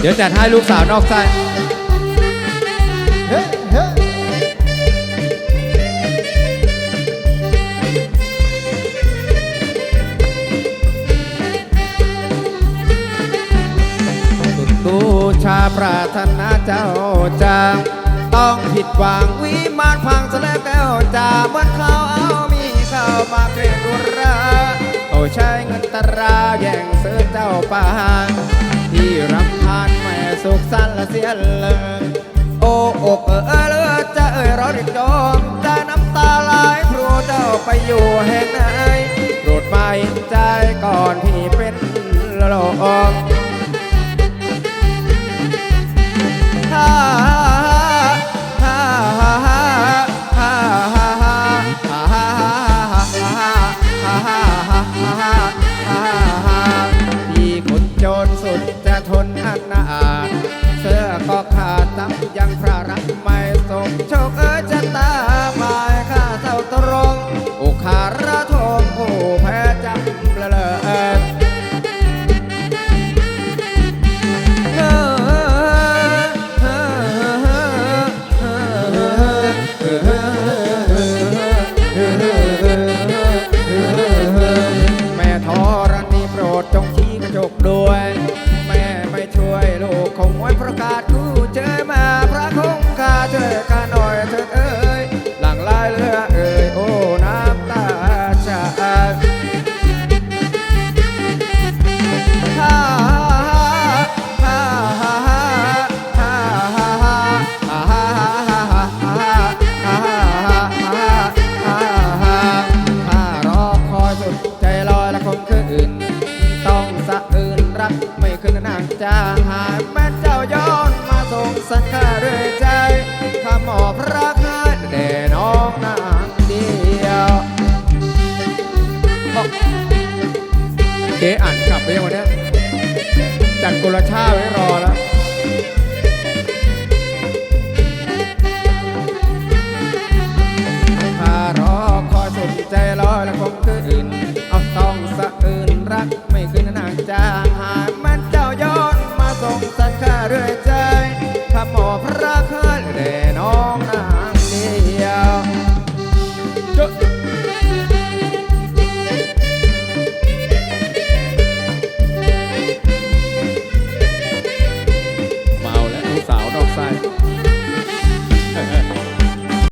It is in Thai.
เดี๋ยวจัดให้ลูกสาวนอกใจสุดบูชาปรารถนาเจ้าจางต้องผิดหวังวิมานพังสลบแก้วจ่าเมื่อเขาเอามีเข้ามาเกรงดุราเขาใช้เงินตราแย่งซื้อเจ้าปา ละเสียเลยโอ้อกเออเลือจะเอ่ยร้อนจอมจะน้ำตาไหลพรูเจ้าไปอยู่แห่งไหนโปรดมาห็นใจก่อนพี่เป็นโลกฮ่าฮ่าฮ่าฮ่าฮ่าฮ่าฮ่าฮ่าฮ่าฮ่าฮ่าฮ่าฮ่าฮ่าพี่คนจนสุดจะทนอนาถเสื้อ ก็ขา งไว้ประกาศกูเจอมาพระคงคาเจอกันหน่อยเธอเอ้ยหลังลายเรือเอ้ยโอ้น้ำตาชาฮ่าอื่นต้องสะอื่นรักไม่ขึ้นนางจะหาย ด้วใจข้ามอบรักแด่น้องนางเดียวเจ๊อ่านกลับไปยังวันนี้จัดกุลชาไว้รอแล้วพารอคอยสนใจรอแล้วคงคืนเอาต้องสะอื่นรักไม่คืนนางจ้า